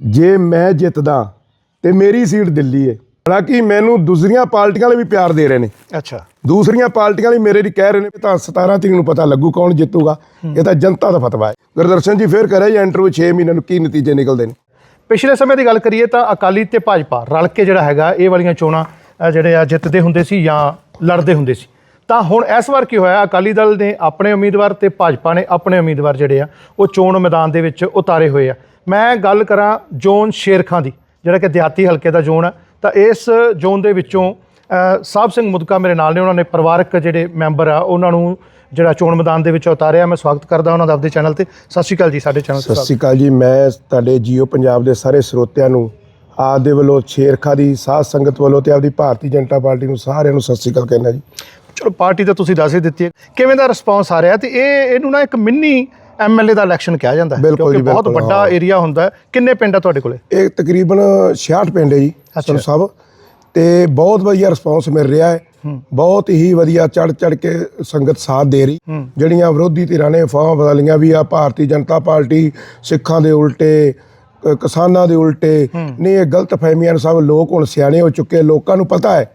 ਜੇ ਮੈਂ ਜਿੱਤਦਾ ਤੇ ਮੇਰੀ ਸੀਟ ਦਿੱਲੀ ਹੈ ਹਾਲਾਂਕਿ ਮੈਨੂੰ ਦੂਸਰੀਆਂ ਪਾਰਟੀਆਂ ਵਾਲੇ ਵੀ ਪਿਆਰ ਦੇ ਰਹੇ ਨੇ। ਅੱਛਾ। ਦੂਸਰੀਆਂ ਪਾਰਟੀਆਂ ਵਾਲੇ ਮੇਰੇ ਲਈ ਕਹਿ ਰਹੇ ਨੇ ਵੀ ਤਾਂ 17 ਤਰੀਕ ਨੂੰ ਪਤਾ ਲੱਗੂ ਕੌਣ ਜਿੱਤੂਗਾ। ਇਹ ਤਾਂ ਜਨਤਾ ਦਾ ਫਤਵਾ ਹੈ ਗੁਰਦਰਸ਼ਨ ਜੀ ਫੇਰ ਕਰਿਆ ਜੀ ਇੰਟਰਵਿਊ 6 ਮਹੀਨਿਆਂ ਨੂੰ ਕੀ ਨਤੀਜੇ ਨਿਕਲਦੇ ਨੇ? ਪਿਛਲੇ ਸਮੇਂ ਦੀ ਗੱਲ ਕਰੀਏ ਤਾਂ ਅਕਾਲੀ ਤੇ ਭਾਜਪਾ ਰਲ ਕੇ ਜਿਹੜਾ ਹੈਗਾ ਇਹ ਵਾਲੀਆਂ ਚੋਣਾਂ ਜਿਹੜੇ ਆ ਜਿੱਤਦੇ ਹੁੰਦੇ ਸੀ ਜਾਂ ਲੜਦੇ ਹੁੰਦੇ ਸੀ। ਤਾਂ ਹੁਣ ਇਸ ਵਾਰ ਕੀ ਹੋਇਆ? ਅਕਾਲੀ ਦਲ ਨੇ ਆਪਣੇ ਉਮੀਦਵਾਰ ਤੇ ਭਾਜਪਾ ਨੇ ਆਪਣੇ ਉਮੀਦਵਾਰ ਜਿਹੜੇ ਆ ਉਹ ਚੋਣ ਮੈਦਾਨ ਦੇ ਵਿੱਚ ਉਤਾਰੇ ਹੋਏ ਆ। ਮੈਂ ਗੱਲ ਕਰਾਂ ਜ਼ੋਨ ਸ਼ੇਰਖਾਂ ਦੀ ਜਿਹੜਾ ਕਿ ਦਿਹਾਤੀ ਹਲਕੇ ਦਾ ਜ਼ੋਨ ਹੈ ਤਾਂ ਇਸ ਜ਼ੋਨ ਦੇ ਵਿੱਚੋਂ ਸਾਹਿਬ ਸਿੰਘ ਮੁਦਕਾ ਮੇਰੇ ਨਾਲ ਨੇ ਉਹਨਾਂ ਨੇ ਪਰਿਵਾਰਕ ਜਿਹੜੇ ਮੈਂਬਰ ਆ ਉਹਨਾਂ ਨੂੰ ਜਿਹੜਾ ਚੋਣ ਮੈਦਾਨ ਦੇ ਵਿੱਚ ਉਤਾਰਿਆ। ਮੈਂ ਸਵਾਗਤ ਕਰਦਾ ਉਹਨਾਂ ਦਾ ਆਪਦੇ ਚੈਨਲ ਤੇ। ਸਤਿ ਸ਼੍ਰੀ ਅਕਾਲ ਜੀ ਸਾਡੇ ਚੈਨਲ ਤੇ ਸਤਿ ਸ਼੍ਰੀ ਅਕਾਲ ਜੀ। ਮੈਂ ਤੁਹਾਡੇ ਜੀਓ ਪੰਜਾਬ ਦੇ ਸਾਰੇ ਸਰੋਤਿਆਂ ਨੂੰ ਆਪ ਦੇ ਵੱਲੋਂ ਸ਼ੇਰਖਾ ਦੀ ਸਾਧ ਸੰਗਤ ਵੱਲੋਂ ਤੇ ਆਪਦੀ ਭਾਰਤੀ ਜਨਤਾ ਪਾਰਟੀ ਨੂੰ ਸਾਰਿਆਂ ਨੂੰ ਸਤਿ ਸ਼੍ਰੀ ਅਕਾਲ ਕਹਿੰਦਾ ਜੀ। ਚਲੋ ਪਾਰਟੀ ਤਾਂ ਤੁਸੀਂ ਦੱਸ ਹੀ ਦਿੱਤੀ ਹੈ। ਕਿਵੇਂ ਦਾ ਰਿਸਪੌਂਸ ਆ ਰਿਹਾ? ਤੇ ਇਹ ਇਹਨੂੰ ਨਾ ਇੱਕ ਮਿੰਨੀ ਐਮਐਲਏ ਦਾ ਇਲੈਕਸ਼ਨ ਕਿਹਾ ਜਾਂਦਾ ਹੈ ਜੀ, ਬਹੁਤ ਵੱਡਾ। ਏਰੀਆ ਹੁੰਦਾ ਹੈ। ਕਿੰਨੇ ਪਿੰਡ ਆ ਤੁਹਾਡੇ ਕੋਲੇ? ਇਹ ਤਕਰੀਬਨ 66 ਪਿੰਡ ਹੈ ਜੀ। ਸਰ ਸਾਹਿਬ ਤੇ ਬਹੁਤ ਵਧੀਆ ਰਿਸਪੌਂਸ ਮਿਲ ਰਿਹਾ ਹੈ। ਬਹੁਤ ਹੀ ਵਧੀਆ ਚੜ ਚੜ ਕੇ ਸੰਗਤ ਸਾਥ ਦੇ ਰਹੀ। ਜਿਹੜੀਆਂ ਵਿਰੋਧੀ ਧਿਰਾਂ ਨੇ ਅਫਵਾਹਾਂ ਬਦਲੀਆਂ ਵੀ ਆ ਭਾਰਤੀ ਜਨਤਾ ਪਾਰਟੀ ਸਿੱਖਾਂ ਦੇ ਉਲਟੇ ਕਿਸਾਨਾਂ ਦੇ ਉਲਟੇ ਨਹੀਂ ਇਹ ਗਲਤ ਫਹਿਮੀਆਂ ਨੂੰ ਸਭ ਲੋਕ ਹੁਣ ਸਿਆਣੇ ਹੋ ਚੁੱਕੇ ਲੋਕਾਂ ਨੂੰ ਪਤਾ ਹੈ।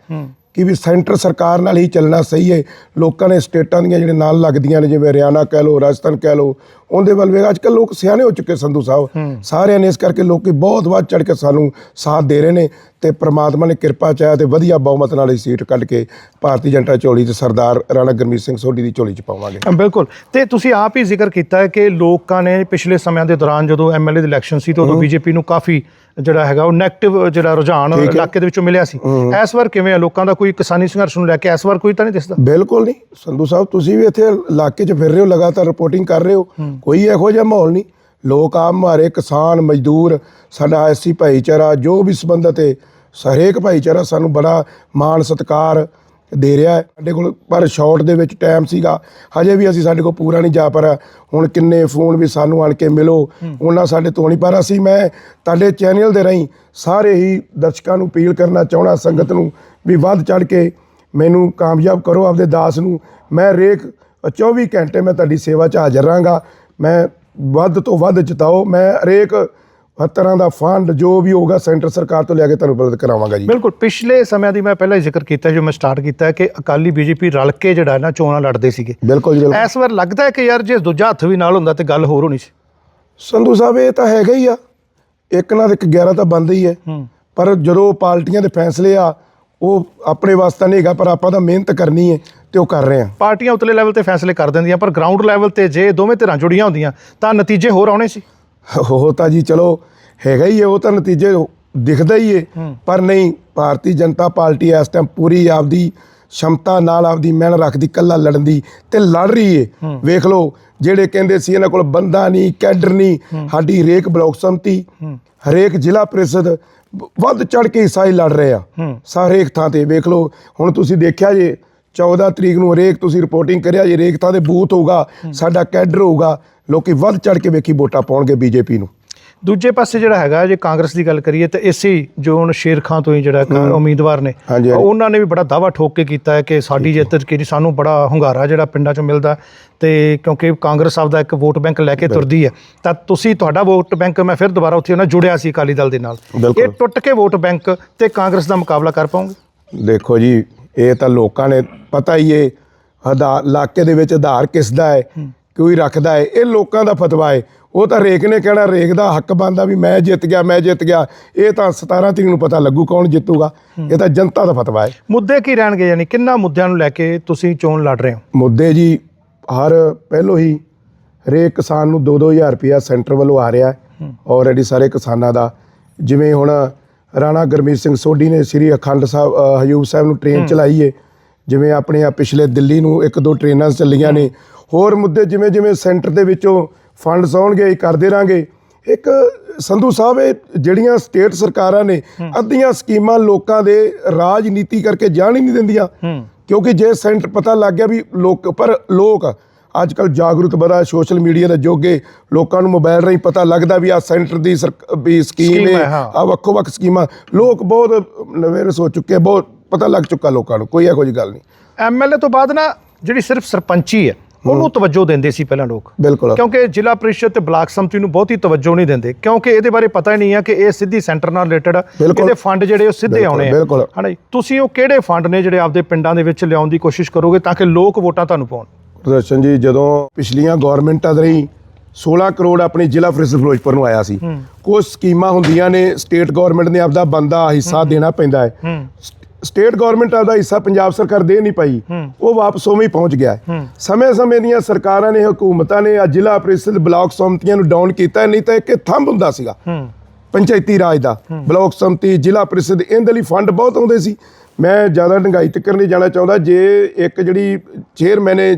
ਕਿ ਵੀ ਸੈਂਟਰ ਸਰਕਾਰ ਨਾਲ ਹੀ ਚੱਲਣਾ ਸਹੀ ਹੈ। ਲੋਕਾਂ ਨੇ ਸਟੇਟਾਂ ਦੀਆਂ ਜਿਹੜੇ ਨਾਲ ਲੱਗਦੀਆਂ ਨੇ, ਜਿਵੇਂ ਹਰਿਆਣਾ ਕਹਿ ਲਓ, ਰਾਜਸਥਾਨ ਕਹਿ ਲਓ ਉਹਦੇ ਵੱਲ ਵੇਗਾ ਅੱਜ ਕੱਲ ਲੋਕ ਸਿਆਣੇ ਹੋ ਚੁੱਕੇ ਸੰਧੂ ਸਾਹਿਬ। ਸਾਰਿਆਂ ਨੇ ਇਸ ਕਰਕੇ ਲੋਕੀ ਬਹੁਤ ਵੱਧ ਚੜ ਕੇ ਸਾਨੂੰ ਸਾਥ ਦੇ ਰਹੇ ਨੇ ਤੇ ਪ੍ਰਮਾਤਮਾ ਨੇ ਕਿਰਪਾ ਚਾਹਿਆ ਤੇ ਵਧੀਆ ਬਹੁਮਤ ਨਾਲ ਹੀ ਸੀਟ ਕੱਢ ਕੇ ਭਾਰਤੀ ਜਨਤਾ ਝੋਲੀ ਤੇ ਸਰਦਾਰ ਰਾਣਾ ਗੁਰਮੀਤ ਸਿੰਘ ਸੋਢੀ ਦੀ ਝੋਲੀ ਚ ਪਾਵਾਂਗੇ। ਬਿਲਕੁਲ। ਤੇ ਤੁਸੀਂ ਆਪ ਹੀ ਜ਼ਿਕਰ ਕੀਤਾ ਹੈ ਕਿ ਲੋਕਾਂ ਨੇ ਪਿਛਲੇ ਸਮਿਆਂ ਦੇ ਦੌਰਾਨ ਜਦੋਂ ਐਮਐਲਏ ਦੀ ਇਲੈਕਸ਼ਨ ਸੀ ਤਾਂ ਉਦੋਂ ਬੀਜੇਪੀ ਨੂੰ ਕਾਫੀ ਜਿਹੜਾ ਹੈਗਾ ਉਹ 네ਗੇਟਿਵ ਜਿਹੜਾ ਰੁਝਾਨ ਇਲਾਕੇ ਦੇ ਵਿੱਚੋਂ ਮਿਲਿਆ ਸੀ। ਇਸ ਵਾਰ ਕਿਵੇਂ ਆ? ਲੋਕਾਂ ਦਾ ਕੋਈ ਕਿਸਾਨੀ ਸੰਘਰਸ਼ ਨੂੰ ਲੈ ਕੇ ਇਸ ਵਾਰ ਕੋਈ ਤਾਂ ਨਹੀਂ ਦਿਸਦਾ? ਬਿਲਕੁਲ ਨਹੀਂ। ਸੰਧੂ ਸਾਹਿਬ ਤੁਸੀਂ ਵੀ ਇੱਥੇ ਇਲਾਕੇ 'ਚ ਫਿਰ ਰਹੇ ਹੋ ਲਗਾਤਾਰ ਰਿਪੋਰਟਿੰਗ ਕਰ ਰਹੇ ਹੋ। ਕੋਈ ਇਹੋ ਜਿਹਾ ਮਾਹੌਲ ਨਹੀਂ। ਲੋਕ ਆਮ ਮਾਰੇ, ਕਿਸਾਨ, ਮਜ਼ਦੂਰ, ਸਾਡਾ ਐਸੀ ਭਾਈਚਾਰਾ, ਜੋ ਵੀ ਸੰਬੰਧਤ ਹੈ, ਹਰੇਕ ਭਾਈਚਾਰਾ ਸਾਨੂੰ ਬੜਾ ਮਾਣ, ਸਤਿਕਾਰ ਦੇ ਰਿਹਾ ਹੈ। ਸਾਡੇ ਕੋਲ ਪਰ ਸ਼ਾਰਟ ਦੇ ਵਿੱਚ ਟਾਈਮ ਸੀਗਾ। ਹਜੇ ਵੀ ਅਸੀਂ ਸਾਡੇ ਕੋਲ ਪੂਰਾ ਨਹੀਂ ਜਾ ਪਰ ਹੁਣ ਕਿੰਨੇ ਫੋਨ ਵੀ ਸਾਨੂੰ ਆਣ ਕੇ ਮਿਲੋ। ਉਹਨਾਂ ਸਾਡੇ ਤੋਂ ਨਹੀਂ ਪਰ ਅਸੀਂ, ਮੈਂ ਤੁਹਾਡੇ ਚੈਨਲ ਦੇ ਰਾਹੀਂ ਸਾਰੇ ਹੀ ਦਰਸ਼ਕਾਂ ਨੂੰ ਅਪੀਲ ਕਰਨਾ ਚਾਹਣਾ ਸੰਗਤ ਨੂੰ ਵੀ ਵੱਧ ਚੜ ਕੇ ਮੈਨੂੰ ਕਾਮਯਾਬ ਕਰੋ, ਆਪਦੇ ਦਾਸ ਨੂੰ। ਮੈਂ ਰੇਕ 24 ਘੰਟੇ ਮੈਂ ਤੁਹਾਡੀ ਸੇਵਾ 'ਚ ਹਾਜ਼ਰ ਰਹਾਂਗਾ। ਮੈਂ ਵੱਧ ਤੋਂ ਵੱਧ ਜਿਤਾਓ ਮੈਂ ਹਰੇਕ ਹਰ ਤਰ੍ਹਾਂ ਦਾ ਫੰਡ ਜੋ ਵੀ ਹੋਗਾ ਸੈਂਟਰ ਸਰਕਾਰ ਤੋਂ ਲਿਆ ਕੇ ਤੁਹਾਨੂੰ ਉਪਲਬਧ ਕਰਾਵਾਂਗਾ ਜੀ। ਬਿਲਕੁਲ ਪਿਛਲੇ ਸਮਿਆਂ ਦੀ ਮੈਂ ਪਹਿਲਾਂ ਹੀ ਜ਼ਿਕਰ ਕੀਤਾ ਜੋ ਮੈਂ ਸਟਾਰਟ ਕੀਤਾ ਕਿ ਅਕਾਲੀ ਬੀਜੇਪੀ ਰਲ ਕੇ ਜਿਹੜਾ ਨਾ ਚੋਣਾਂ ਲੜਦੇ ਸੀਗੇ। ਬਿਲਕੁਲ ਜੀ ਇਸ ਵਾਰ ਲੱਗਦਾ ਹੈ ਕਿ ਯਾਰ ਜੇ ਦੂਜਾ ਹੱਥ ਵੀ ਨਾਲ ਹੁੰਦਾ ਤੇ ਗੱਲ ਹੋਰ ਹੋਣੀ ਸੀ। ਸੰਧੂ ਸਾਹਿਬ ਇਹ ਤਾਂ ਹੈਗਾ ਹੀ ਆ। ਇੱਕ ਨਾਲ ਇੱਕ 11 ਤਾਂ ਬੰਦ ਹੈ ਹੂੰ। ਪਰ ਜਦੋਂ ਪਾਰਟੀਆਂ ਦੇ ਫੈਸਲੇ ਆ ਉਹ ਆਪਣੇ ਵਾਸਤੇ ਨਹੀਂ ਹੈਗਾ ਪਰ ਆਪਾਂ ਤਾਂ ਮਿਹਨਤ ਕਰਨੀ ਹੈ। ਤੇ ਉਹ ਕਰ ਰਹੇ ਆ। ਪਾਰਟੀਆਂ ਉਤਲੇ ਲੈਵਲ ਤੇ ਫੈਸਲੇ ਕਰ ਦਿੰਦੀਆਂ ਪਰ ਗਰਾਊਂਡ ਲੈਵਲ ਤੇ ਜੇ ਦੋਵੇਂ ਧਿਰਾਂ ਜੁੜੀਆਂ ਹੁੰਦੀਆਂ ਤਾਂ ਨਤੀਜੇ ਹੋਰ ਆਉਣੇ ਸੀ। ਉਹ ਤਾਂ ਜੀ ਚਲੋ ਹੈਗਾ ਹੀ ਹੈ ਉਹ ਤਾਂ ਨਤੀਜੇ ਦਿਖਦਾ ਹੀ ਹੈ। ਪਰ ਨਹੀਂ ਭਾਰਤੀ ਜਨਤਾ ਪਾਰਟੀ ਇਸ ਟਾਈਮ ਪੂਰੀ ਆਪਦੀ ਸ਼ਮਤਾ ਨਾਲ ਆਪਦੀ ਮਿਹਨਤ ਰੱਖਦੀ ਕੱਲਾ ਲੜਨ ਦੀ ਤੇ ਲੜ ਰਹੀ ਹੈ। ਵੇਖ ਲਓ ਜਿਹੜੇ ਕਹਿੰਦੇ ਸੀ ਇਹਨਾਂ ਕੋਲ ਬੰਦਾ ਨਹੀਂ ਕੈਡਰ ਨਹੀਂ ਸਾਡੀ ਹਰੇਕ ਬਲਾਕ ਸੰਮਤੀ ਹਰੇਕ ਜ਼ਿਲ੍ਹਾ ਪ੍ਰੀਸ਼ਦ ਵੱਧ ਚੜ ਕੇ ਹਿੱਸਾ ਹੀ ਲੜ ਰਹੇ ਆ। ਸਾਰੇ ਇੱਕ ਥਾਂ ਤੇ ਵੇਖ ਲਓ ਹੁਣ ਤੁਸੀਂ ਦੇਖਿਆ ਜੇ 14 ਤਰੀਕ ਨੂੰ ਹਰੇਕ ਤੁਸੀਂ ਰਿਪੋਰਟਿੰਗ ਕਰਿਆ ਜੇ ਹਰੇਕ ਥਾਂ ਤੇ ਬੂਥ ਹੋਊਗਾ ਸਾਡਾ ਕੈਡਰ ਹੋਊਗਾ ਲੋਕੀ ਵੱਧ ਚੜ ਕੇ ਵੇਖੀ ਵੋਟਾਂ ਪਾਉਣਗੇ ਬੀਜੇਪੀ ਨੂੰ। ਦੂਜੇ ਪਾਸੇ ਜਿਹੜਾ ਹੈਗਾ ਜੇ ਕਾਂਗਰਸ ਦੀ ਗੱਲ ਕਰੀਏ ਤਾਂ ਇਸੇ ਜੋਨ ਸ਼ੇਰ ਖਾਂ ਤੋਂ ਹੀ ਜਿਹੜਾ ਉਮੀਦਵਾਰ ਨੇ। ਉਹਨਾਂ ਨੇ ਵੀ ਬੜਾ ਦਾਵਾ ਠੋਕ ਕੇ ਕੀਤਾ ਹੈ ਕਿ ਸਾਡੀ ਜਿੱਤ ਕਿ ਸਾਨੂੰ ਬੜਾ ਹੁੰਗਾਰਾ ਜਿਹੜਾ ਪਿੰਡਾਂ ਚੋਂ ਮਿਲਦਾ ਤੇ ਕਿਉਂਕਿ ਕਾਂਗਰਸ ਆਪਦਾ ਇੱਕ ਵੋਟ ਬੈਂਕ ਲੈ ਕੇ ਤੁਰਦੀ ਹੈ। ਤਾਂ ਤੁਸੀਂ ਤੁਹਾਡਾ ਵੋਟ ਬੈਂਕ ਮੈਂ ਫਿਰ ਦੁਬਾਰਾ ਉੱਥੇ ਉਹਨਾਂ ਜੁੜਿਆ ਸੀ ਅਕਾਲੀ ਦਲ ਦੇ ਨਾਲ। ਇਹ ਟੁੱਟ ਕੇ ਵੋਟ ਬੈਂਕ ਤੇ ਕਾਂਗਰਸ ਦਾ ਮੁਕਾਬਲਾ ਕਰ ਪਾਉਂਗੇ? ਦੇਖੋ ਜੀ ਇਹ ਤਾਂ ਲੋਕਾਂ ਨੇ ਪਤਾ ਹੀ ਹੈ ਆਧਾਰ ਇਲਾਕੇ ਦੇ ਵਿੱਚ ਆਧਾਰ ਕਿਸ ਦਾ ਹੈ। ਕੋਈ ਰੱਖਦਾ ਹੈ ਇਹ ਲੋਕਾਂ ਦਾ ਫਤਵਾ ਹੈ ਉਹ ਤਾਂ ਰੇਕ ਨੇ ਕਹਿਣਾ ਰੇਕ ਦਾ ਹੱਕ ਬਣਦਾ ਵੀ ਮੈਂ ਜਿੱਤ ਗਿਆ ਮੈਂ ਜਿੱਤ ਗਿਆ। ਇਹ ਤਾਂ 17 ਤਰੀਕ ਨੂੰ ਪਤਾ ਲੱਗੂ ਕੌਣ ਜਿੱਤੂਗਾ। ਇਹ ਤਾਂ ਜਨਤਾ ਦਾ ਫਤਵਾ ਹੈ ਮੁੱਦੇ ਕੀ ਰਹਿਣਗੇ ਯਾਨੀ ਕਿੰਨਾ ਮੁੱਦਿਆਂ ਨੂੰ ਲੈ ਕੇ ਤੁਸੀਂ ਚੋਣ ਲੜ ਰਹੇ ਹੋ? ਮੁੱਦੇ ਜੀ ਹਰ ਪਹਿਲੋਂ ਹੀ ਹਰੇਕ ਕਿਸਾਨ ਨੂੰ 2-2000 ਰੁਪਇਆ ਸੈਂਟਰ ਵੱਲੋਂ ਆ ਰਿਹਾ ਹੈ। ਆਲਰੇਡੀ ਸਾਰੇ ਕਿਸਾਨਾਂ ਦਾ ਜਿਵੇਂ ਹੁਣ ਰਾਣਾ ਗੁਰਮੀਤ ਸਿੰਘ ਸੋਢੀ ਨੇ ਸ੍ਰੀ ਅਖੰਡ ਸਾਹਿਬ ਅ, ਹਜੂਰ ਸਾਹਿਬ ਨੂੰ ਟ੍ਰੇਨ ਚਲਾਈ ਏ ਜਿਵੇਂ ਆਪਣੇ ਆ ਪਿਛਲੇ ਦਿੱਲੀ ਨੂੰ ਇੱਕ ਦੋ ਟ੍ਰੇਨਾਂ ਚੱਲੀਆਂ ਨੇ। ਹੋਰ ਮੁੱਦੇ ਜਿਵੇਂ ਜਿਵੇਂ ਸੈਂਟਰ ਦੇ ਵਿੱਚੋਂ ਫੰਡਸ ਆਉਣਗੇ ਇਹ ਕਰਦੇ ਰਾਂਗੇ। ਇੱਕ ਸੰਧੂ ਸਾਹਿਬ ਇਹ ਜਿਹੜੀਆਂ ਸਟੇਟ ਸਰਕਾਰਾਂ ਨੇ ਅੱਧੀਆਂ ਸਕੀਮਾਂ ਲੋਕਾਂ ਦੇ ਰਾਜਨੀਤੀ ਕਰਕੇ ਜਾਣ ਹੀ ਨਹੀਂ ਦਿੰਦੀਆਂ। ਕਿਉਂਕਿ ਜੇ ਸੈਂਟਰ ਪਤਾ ਲੱਗ ਗਿਆ ਵੀ ਲੋਕ ਪਰ ਲੋਕ ਅੱਜ ਕੱਲ ਜਾਗਰੂਕ ਬੜਾ ਸੋਸ਼ਲ ਮੀਡੀਆ ਦੇ ਜੋਗੇ ਲੋਕਾਂ ਨੂੰ ਮੋਬਾਈਲ ਰਾਹੀਂ ਪਤਾ ਲੱਗਦਾ ਵੀ ਆ ਸੈਂਟਰ ਦੀ ਵੀ ਸਕੀਮ ਹੈ। ਆ ਵੱਖੋ ਵੱਖ ਸਕੀਮਾਂ। ਲੋਕ ਬਹੁਤ ਨਵੇਰਸ ਹੋ ਚੁੱਕੇ ਬਹੁਤ ਪਤਾ ਲੱਗ ਚੁੱਕਾ ਲੋਕਾਂ ਨੂੰ ਕੋਈ ਇਹੋ ਜਿਹੀ ਗੱਲ ਨਹੀਂ। ਐਮਐਲਏ ਤੋਂ ਬਾਅਦ ਨਾ ਜਿਹੜੀ ਸਿਰਫ ਸਰਪੰਚੀ ਹੈ ਉਹਨੂੰ ਤਵੱਜੋ ਦਿੰਦੇ ਸੀ ਪਹਿਲਾਂ ਲੋਕ। ਬਿਲਕੁਲ। ਕਿਉਂਕਿ ਜ਼ਿਲ੍ਹਾ ਪ੍ਰੀਸ਼ਦ ਤੇ ਬਲਾਕ ਸੰਮਤੀ ਨੂੰ ਬਹੁਤੀ ਤਵੱਜੋ ਨਹੀਂ ਦਿੰਦੇ ਕਿਉਂਕਿ ਇਹਦੇ ਬਾਰੇ ਪਤਾ ਹੀ ਨਹੀਂ ਆ ਕਿ ਇਹ ਸਿੱਧੀ ਸੈਂਟਰ ਨਾਲ ਰਿਲੇਟਡ। ਇਹਦੇ ਫੰਡ ਜਿਹੜੇ ਉਹ ਸਿੱਧੇ ਆਉਣੇ ਆ। ਜੀ? ਤੁਸੀਂ ਉਹ ਕਿਹੜੇ ਫੰਡ ਨੇ ਜਿਹੜੇ ਆਪਦੇ ਪਿੰਡਾਂ ਦੇ ਵਿੱਚ ਲਿਆਉਣ ਦੀ ਕੋਸ਼ਿਸ਼ ਕਰੋਗੇ ਤਾਂ ਕਿ ਲੋਕ ਵੋਟਾਂ ਤੁਹਾਨੂੰ ਪਾਉਣ? ਦਰਸ਼ਨ ਜੀ ਜਦੋਂ ਪਿਛਲੀਆਂ ਗਵਰਨਮੈਂਟਾਂ ਦੇ ਰਹੀ 16 ਕਰੋੜ ਆਪਣੇ ਜ਼ਿਲ੍ਹਾ ਫਰਿਜ਼ਰ ਫਿਰੋਜ਼ਪੁਰ ਨੂੰ ਆਇਆ ਸੀ। ਕੁਝ ਸਕੀਮਾਂ ਹੁੰਦੀਆਂ ਨੇ ਸਟੇਟ ਗਵਰਨਮੈਂਟ ਨੇ ਆਪਦਾ ਬੰਦਾ ਹਿੱਸਾ ਦੇਣਾ ਪੈਂਦਾ ਹੈ। ਸਟੇਟ ਗਵਰਨਮੈਂਟ ਆਪਦਾ ਹਿੱਸਾ ਪੰਜਾਬ ਸਰਕਾਰ ਦੇ ਨਹੀਂ ਪਾਈ। ਉਹ ਵਾਪਸ ਉਵੇਂ ਹੀ ਪਹੁੰਚ ਗਿਆ ਸਮੇਂ-ਸਮੇਂ ਦੀਆਂ ਸਰਕਾਰਾਂ ਨੇ ਹਕੂਮਤਾਂ ਨੇ ਆ ਜ਼ਿਲ੍ਹਾ ਪ੍ਰੀਸ਼ਦ ਬਲਾਕ ਸੰਮਤੀਆਂ ਨੂੰ ਡਾਊਨ ਕੀਤਾ ਨਹੀਂ ਤਾਂ ਇੱਕ ਥੰਬ ਹੁੰਦਾ ਸੀਗਾ। ਪੰਚਾਇਤੀ ਰਾਜ ਦਾ। ਬਲਾਕ ਸੰਮਤੀ ਜ਼ਿਲ੍ਹਾ ਪ੍ਰੀਸ਼ਦ ਇਹਦੇ ਲਈ ਫੰਡ ਬਹੁਤ ਆਉਂਦੇ ਸੀ। ਮੈਂ ਜ਼ਿਆਦਾ ਡੰਗਾਈ ਤੱਕ ਨਹੀਂ ਜਾਣਾ ਚਾਹੁੰਦਾ। ਜੇ ਇੱਕ ਜਿਹੜੀ ਚੇਅਰਮੈਨ ਹੈ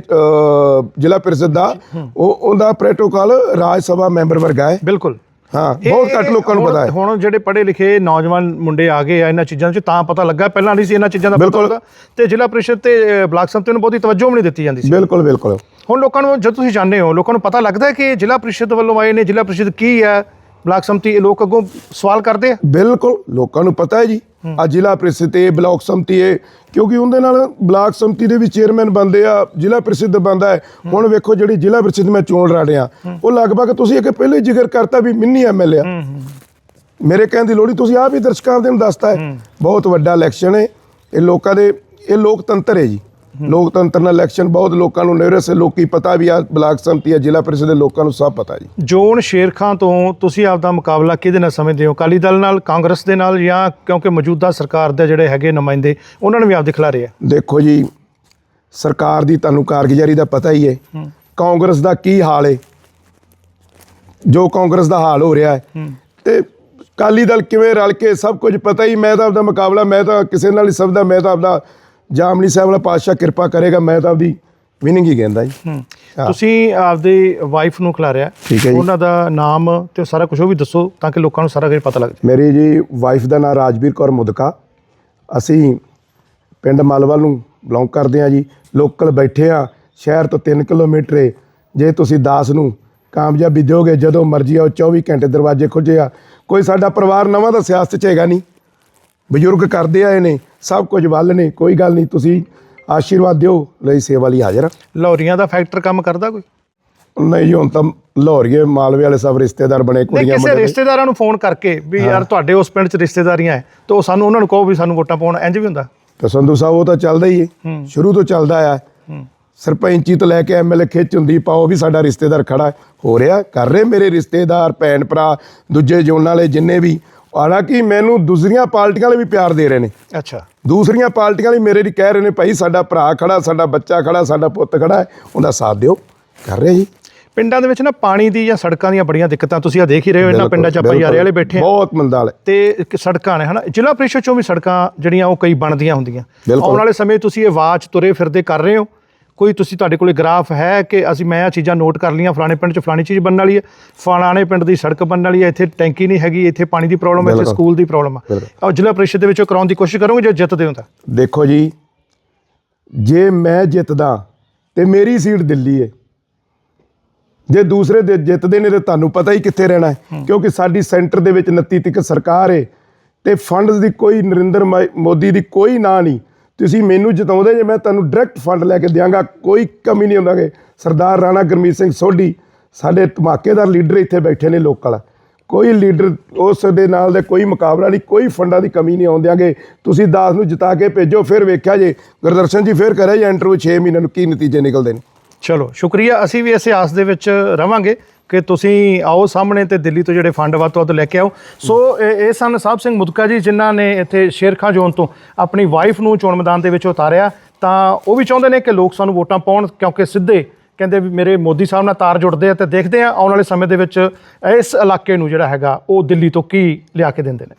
ਜ਼ਿਲ੍ਹਾ ਪ੍ਰੀਸ਼ਦ ਦਾ ਉਹ ਉਹਦਾ ਪ੍ਰੋਟੋਕਾਲ ਰਾਜ ਸਭਾ ਮੈਂਬਰ ਵਰਗਾ ਹੈ। ਬਿਲਕੁਲ। ਹਾਂ ਬਹੁਤ ਘੱਟ ਲੋਕਾਂ ਨੂੰ ਪਤਾ ਹੈ। ਹੁਣ ਜਿਹੜੇ ਪੜ੍ਹੇ ਲਿਖੇ ਨੌਜਵਾਨ ਮੁੰਡੇ ਆ ਗਏ ਆ ਇਹਨਾਂ ਚੀਜ਼ਾਂ 'ਚ ਤਾਂ ਪਤਾ ਲੱਗਾ। ਪਹਿਲਾਂ ਨਹੀਂ ਸੀ ਇਹਨਾਂ ਚੀਜ਼ਾਂ ਦਾ ਪਤਾ ਬਿਲਕੁਲ। ਲੱਗਾ। ਤੇ ਜ਼ਿਲ੍ਹਾ ਪ੍ਰੀਸ਼ਦ ਤੇ ਬਲਾਕ ਸੰਮਤੀ ਨੂੰ ਬਹੁਤੀ ਤਵੱਜੋ ਵੀ ਨਹੀਂ ਦਿੱਤੀ ਜਾਂਦੀ ਸੀ। ਬਿਲਕੁਲ ਬਿਲਕੁਲ। ਹੁਣ ਲੋਕਾਂ ਨੂੰ ਜਦ ਤੁਸੀਂ ਜਾਣਦੇ ਹੋ ਲੋਕਾਂ ਨੂੰ ਪਤਾ ਲੱਗਦਾ ਹੈ ਕਿ ਜ਼ਿਲ੍ਹਾ ਪ੍ਰੀਸ਼ਦ ਵੱਲੋਂ ਆਏ ਨੇ ਜ਼ਿਲ੍ਹਾ ਪ੍ਰੀਸ਼ਦ ਕੀ ਹੈ? ਬਲਾਕ ਸੰਮਤੀ ਇਹ ਲੋਕ ਅੱਗੋਂ ਸਵਾਲ ਕਰਦੇ ਆ? ਬਿਲਕੁਲ ਲੋਕਾਂ ਨੂੰ ਪਤਾ ਹੈ ਜੀ। ਆ ਜ਼ਿਲ੍ਹਾ ਪ੍ਰੀਸ਼ਦ ਤੇ ਬਲਾਕ ਸੰਮਤੀ ਹੈ ਕਿਉਂਕਿ ਉਹਦੇ ਨਾਲ ਬਲਾਕ ਸੰਮਤੀ ਦੇ ਵੀ ਚੇਅਰਮੈਨ ਬੰਦੇ ਆ ਜ਼ਿਲ੍ਹਾ ਪ੍ਰੀਸ਼ਦ ਬੰਦਾ ਹੈ। ਹੁਣ ਵੇਖੋ ਜਿਹੜੀ ਜ਼ਿਲ੍ਹਾ ਪ੍ਰੀਸ਼ਦ ਮੈਂ ਚੋਣ ਲੜ ਰਿਹਾ। ਉਹ ਲਗਭਗ ਤੁਸੀਂ ਇੱਕ ਪਹਿਲੇ ਜ਼ਿਕਰ ਕਰਤਾ ਵੀ ਮਿੰਨੀ ਐਮਐਲਏ ਆ। ਮੇਰੇ ਕਹਿਣ ਦੀ ਲੋੜੀ ਤੁਸੀਂ ਆਪ ਹੀ ਦਰਸ਼ਕਾਂ ਦੇ ਨੂੰ ਦੱਸਤਾ ਹੈ। ਬਹੁਤ ਵੱਡਾ ਇਲੈਕਸ਼ਨ ਹੈ। ਇਹ ਲੋਕਾਂ ਦੇ ਇਹ ਲੋਕਤੰਤਰ ਹੈ ਜੀ। ਲੋਕਤੰਤਰ ਨਾਲ ਇਲੈਕਸ਼ਨ ਬਹੁਤ ਲੋਕਾਂ ਨੂੰ ਨਿਰਸ ਲੋਕੀ ਪਤਾ ਵੀ ਆ ਬਲਾਕ ਸੰਮਤੀ ਆ ਜ਼ਿਲ੍ਹਾ ਪ੍ਰੀਸ਼ਦ ਦੇ ਲੋਕਾਂ ਨੂੰ ਸਭ ਪਤਾ ਜੀ। ਜੋਨ ਸ਼ੇਰਖਾਂ ਤੋਂ ਤੁਸੀਂ ਆਪਦਾ ਮੁਕਾਬਲਾ ਕਿਹਦੇ ਨਾਲ ਸਮਝਦੇ ਹੋ? ਅਕਾਲੀ ਦਲ ਨਾਲ ਕਾਂਗਰਸ ਦੇ ਨਾਲ ਜਾਂ ਕਿਉਂਕਿ ਮੌਜੂਦਾ ਸਰਕਾਰ ਦੇ ਜਿਹੜੇ ਹੈਗੇ ਨੁਮਾਇੰਦੇ ਉਹਨਾਂ ਨੂੰ ਵੀ ਆਪ ਦਿਖਲਾ ਰਹੇ ਆ? ਦੇਖੋ ਜੀ ਸਰਕਾਰ ਦੀ ਤੁਹਾਨੂੰ ਕਾਰਗੁਜ਼ਾਰੀ ਦਾ ਪਤਾ ਹੀ ਹੈ। ਕਾਂਗਰਸ ਦਾ ਕੀ ਹਾਲ ਹੈ ਜੋ ਕਾਂਗਰਸ ਦਾ ਹਾਲ ਹੋ ਰਿਹਾ ਹੈ। ਤੇ ਕਾਲੀ ਦਲ ਕਿਵੇਂ ਰਲ ਕੇ ਸਭ ਕੁਝ ਪਤਾ ਹੀ ਮੈਂ ਤਾਂ ਆਪਦਾ ਮੁਕਾਬਲਾ ਮੈਂ ਤਾਂ ਕਿਸੇ ਨਾਲ ਹੀ ਸਭ ਦਾ ਮੈਂ ਤਾਂ ਆਪਦਾ ਜਾਮਨੀ ਸਾਹਿਬ ਵਾਲਾ ਪਾਤਸ਼ਾਹ ਕਿਰਪਾ ਕਰੇਗਾ ਮੈਂ ਤਾਂ ਆਪਦੀ ਵਿਨਿੰਗ ਹੀ ਕਹਿੰਦਾ ਜੀ। ਤੁਸੀਂ ਆਪਦੀ ਵਾਈਫ ਨੂੰ ਖਿਲਾ ਰਿਹਾ ਠੀਕ ਹੈ ਜੀ। ਉਹਨਾਂ ਦਾ ਨਾਮ ਤੇ ਸਾਰਾ ਕੁਝ ਉਹ ਵੀ ਦੱਸੋ ਤਾਂ ਕਿ ਲੋਕਾਂ ਨੂੰ ਸਾਰਾ ਕੁਝ ਪਤਾ ਲੱਗ ਜਾਏ। ਮੇਰੀ ਜੀ ਵਾਈਫ ਦਾ ਨਾਮ ਰਾਜਵੀਰ ਕੌਰ ਮੁਦਕਾ। ਅਸੀਂ ਪਿੰਡ ਮਲਵਲ ਨੂੰ ਬਿਲੋਂਗ ਕਰਦੇ ਆ ਜੀ। ਲੋਕਲ ਬੈਠੇ ਆ ਸ਼ਹਿਰ ਤੋਂ 3 ਕਿਲੋਮੀਟਰ ਏ ਜੇ ਤੁਸੀਂ ਦਾਸ ਨੂੰ ਕਾਮਯਾਬੀ ਦਿਓਗੇ ਜਦੋਂ ਮਰਜ਼ੀ ਆਓ 24 ਘੰਟੇ ਦਰਵਾਜ਼ੇ ਖੁੱਲੇ ਆ। ਕੋਈ ਸਾਡਾ ਪਰਿਵਾਰ ਨਵਾਂ ਤਾਂ ਸਿਆਸਤ 'ਚ ਹੈਗਾ ਨਹੀਂ। ਬਜ਼ੁਰਗ ਕਰਦੇ ਆਏ ਨੇ ਸਭ ਕੁਝ ਵੱਲ ਨੇ ਕੋਈ ਗੱਲ ਨਹੀਂ ਤੁਸੀਂ ਆਸ਼ੀਰਵਾਦ ਦਿਓ ਲਈ ਸੇਵਾ ਲਈ ਹਾਜ਼ਰ ਆ। ਲਾਹੌਰੀਆਂ ਦਾ ਫੈਕਟਰ ਕੰਮ ਕਰਦਾ ਕੋਈ? ਨਹੀਂ ਜੀ ਹੁਣ ਤਾਂ ਲਾਹੌਰੀਏ ਮਾਲਵੇ ਵਾਲੇ ਸਭ ਰਿਸ਼ਤੇਦਾਰ ਬਣੇ ਨਹੀਂ ਕੁੜੀਆਂ ਕਿਸੇ ਮੁੰਡੇ ਰਿਸ਼ਤੇਦਾਰਾਂ ਨੂੰ ਫੋਨ ਕਰਕੇ ਵੀ ਯਾਰ ਤੁਹਾਡੇ ਉਸ ਪਿੰਡ 'ਚ ਰਿਸ਼ਤੇਦਾਰੀਆਂ ਹੈ ਤਾਂ ਉਹ ਸਾਨੂੰ ਉਹਨਾਂ ਨੂੰ ਕਹੋ ਵੀ ਸਾਨੂੰ ਵੋਟਾਂ ਪਾਉਣ ਇੰਜ ਵੀ ਹੁੰਦਾ? ਤੇ ਸੰਧੂ ਸਾਹਿਬ ਉਹ ਤਾਂ ਚੱਲਦਾ ਹੀ ਹੈ। ਸ਼ੁਰੂ ਤੋਂ ਚੱਲਦਾ ਆ। ਸਰਪੰਚੀ ਤੋਂ ਲੈ ਕੇ ਐਮਐਲਏ ਖਿੱਚ ਹੁੰਦੀ ਪਾਓ ਵੀ ਸਾਡਾ ਰਿਸ਼ਤੇਦਾਰ ਖੜਾ। ਹੈ। ਹੋ ਰਿਹਾ ਕਰ ਰਹੇ ਮੇਰੇ ਰਿਸ਼ਤੇਦਾਰ ਭੈਣ ਭਰਾ ਦੂਜੇ ਜੋਨਾਂ ਵਾਲੇ ਜਿੰਨੇ ਵੀ ਹਾਲਾਂਕਿ ਮੈਨੂੰ ਦੂਸਰੀਆਂ ਪਾਰਟੀਆਂ ਵਾਲੇ ਵੀ ਪਿਆਰ ਦੇ ਰਹੇ ਨੇ। ਅੱਛਾ। ਦੂਸਰੀਆਂ ਪਾਰਟੀਆਂ ਵਾਲੇ ਮੇਰੇ ਲਈ ਕਹਿ ਰਹੇ ਨੇ ਭਾਈ ਸਾਡਾ ਭਰਾ ਖੜਾ ਸਾਡਾ ਬੱਚਾ ਖੜਾ ਸਾਡਾ ਪੁੱਤ ਖੜਾ ਹੈ ਉਹਦਾ ਸਾਥ ਦਿਓ। ਕਰ ਰਹੇ ਜੀ। ਪਿੰਡਾਂ ਦੇ ਵਿੱਚ ਨਾ ਪਾਣੀ ਦੀ ਜਾਂ ਸੜਕਾਂ ਦੀਆਂ ਬੜੀਆਂ ਦਿੱਕਤਾਂ ਤੁਸੀਂ ਆ ਦੇਖ ਹੀ ਰਹੇ ਹੋ ਇਹਨਾਂ ਪਿੰਡਾਂ 'ਚ ਆਪਾਂ ਯਾਰੇ ਵਾਲੇ ਬੈਠੇ ਆ ਬਹੁਤ ਮੰਦਾਲ ਤੇ ਸੜਕਾਂ ਨੇ ਹਨਾ? ਜ਼ਿਲ੍ਹਾ ਪ੍ਰੀਸ਼ਦ ਚੋਂ ਵੀ ਸੜਕਾਂ ਜਿਹੜੀਆਂ ਉਹ ਕਈ ਬਣਦੀਆਂ ਹੁੰਦੀਆਂ। ਆਉਣ ਵਾਲੇ ਸਮੇਂ ਤੁਸੀਂ ਇਹ ਆਵਾਜ਼ ਤੁਰੇ ਫਿਰਦੇ ਕਰ ਰਹੇ ਹੋ। ਕੋਈ ਤੁਸੀਂ ਤੁਹਾਡੇ ਕੋਲੇ ਗ੍ਰਾਫ ਹੈ ਕਿ ਅਸੀਂ ਮੈਂ ਆ ਚੀਜ਼ਾਂ ਨੋਟ ਕਰ ਲਈਆਂ ਫਲਾਣੇ ਪਿੰਡ 'ਚ ਫਲਾਣੀ ਚੀਜ਼ ਬਣਨ ਵਾਲੀ ਹੈ ਫਲਾਣੇ ਪਿੰਡ ਦੀ ਸੜਕ ਬਣਨ ਵਾਲੀ ਹੈ ਇੱਥੇ ਟੈਂਕੀ ਨਹੀਂ ਹੈਗੀ ਇੱਥੇ ਪਾਣੀ ਦੀ ਪ੍ਰੋਬਲਮ ਹੈ ਇੱਥੇ। ਸਕੂਲ ਦੀ ਪ੍ਰੋਬਲਮ ਹੈ। ਔਰ ਜ਼ਿਲ੍ਹਾ ਪ੍ਰੀਸ਼ਦ ਦੇ ਵਿੱਚੋਂ ਕਰਾਉਣ ਦੀ ਕੋਸ਼ਿਸ਼ ਕਰੋਗੇ ਜੇ ਜਿੱਤਦੇ ਹੋ ਤਾਂ ਦੇਖੋ ਜੀ ਜੇ ਮੈਂ ਜਿੱਤਦਾ ਤੇ ਮੇਰੀ ਸੀਟ ਦਿੱਲੀ ਹੈ ਜੇ ਦੂਸਰੇ ਦੇ ਜਿੱਤਦੇ ਨੇ ਤੇ ਤੁਹਾਨੂੰ ਪਤਾ ਹੀ ਕਿੱਥੇ ਰਹਿਣਾ ਹੈ ਕਿਉਂਕਿ ਸਾਡੀ ਸੈਂਟਰ ਦੇ ਵਿੱਚ 29 ਤੱਕ ਸਰਕਾਰ ਹੈ ਤੇ ਫੰਡਸ ਦੀ ਕੋਈ ਨਰਿੰਦਰ ਮੋਦੀ ਦੀ ਕੋਈ ਨਾਂ ਨਹੀਂ ਤੁਸੀਂ ਮੈਨੂੰ ਜਿਤਾਉਂਦੇ ਜੇ ਮੈਂ ਤੁਹਾਨੂੰ ਡਾਇਰੈਕਟ ਫੰਡ ਲੈ ਕੇ ਦਿਆਂਗਾ, ਕੋਈ ਕਮੀ ਨਹੀਂ ਹੁੰਦਾਗੇ। ਸਰਦਾਰ ਰਾਣਾ ਗੁਰਮੀਤ ਸਿੰਘ ਸੋਢੀ, ਸਾਡੇ ਧਮਾਕੇਦਾਰ ਲੀਡਰ ਇੱਥੇ ਬੈਠੇ ਨੇ ਲੋਕਲ। ਕੋਈ ਲੀਡਰ ਉਸ ਦੇ ਨਾਲ ਦੇ ਕੋਈ ਮੁਕਾਬਲਾ ਨਹੀਂ, ਕੋਈ ਫੰਡਾਂ ਦੀ ਕਮੀ ਨਹੀਂ ਆਉਂਦਿਆਂਗੇ ਤੁਸੀਂ ਦਾਸ ਨੂੰ ਜਿਤਾ ਕੇ ਭੇਜੋ, ਫਿਰ ਵੇਖਿਆ ਜੇ। ਗੁਰਦਰਸ਼ਨ ਜੀ, ਫਿਰ ਕਰਿਆ ਜੇ ਇੰਟਰਵਿਊ 6 ਮਹੀਨਿਆਂ ਨੂੰ ਕੀ ਨਤੀਜੇ ਨਿਕਲਦੇ ਨੇ? ਚਲੋ, ਸ਼ੁਕਰੀਆ। ਅਸੀਂ ਵੀ ਇਸੇ ਆਸ ਦੇ ਵਿੱਚ ਰਵਾਂਗੇ। ਕਿ ਤੁਸੀਂ ਆਓ ਸਾਹਮਣੇ ਤੇ ਦਿੱਲੀ ਤੋਂ ਜਿਹੜੇ ਫੰਡ ਵੱਧ ਤੋਂ ਵੱਧ ਲੈ ਕੇ ਆਓ। ਸੋ ਇਹ ਇਹ ਸਨ ਸਾਹਿਬ ਸਿੰਘ ਮੁਦਕਾ ਜੀ, ਜਿਨ੍ਹਾਂ ਨੇ ਇੱਥੇ ਸ਼ੇਰਖਾਂ ਜ਼ੋਨ ਤੋਂ ਆਪਣੀ ਵਾਈਫ ਨੂੰ ਚੋਣ ਮੈਦਾਨ ਦੇ ਵਿੱਚ ਉਤਾਰਿਆ। ਤਾਂ ਉਹ ਵੀ ਚਾਹੁੰਦੇ ਨੇ ਕਿ ਲੋਕ ਸਾਨੂੰ ਵੋਟਾਂ ਪਾਉਣ, ਕਿਉਂਕਿ ਸਿੱਧੇ ਕਹਿੰਦੇ ਵੀ ਮੇਰੇ ਮੋਦੀ ਸਾਹਿਬ ਨਾਲ ਤਾਰ ਜੁੜਦੇ ਆ ਤੇ ਦੇਖਦੇ ਆ ਆਉਣ ਵਾਲੇ ਸਮੇਂ ਦੇ ਵਿੱਚ ਇਸ ਇਲਾਕੇ ਨੂੰ ਜਿਹੜਾ ਹੈਗਾ ਉਹ ਦਿੱਲੀ ਤੋਂ ਕੀ ਲਿਆ ਕੇ ਦਿੰਦੇ ਨੇ।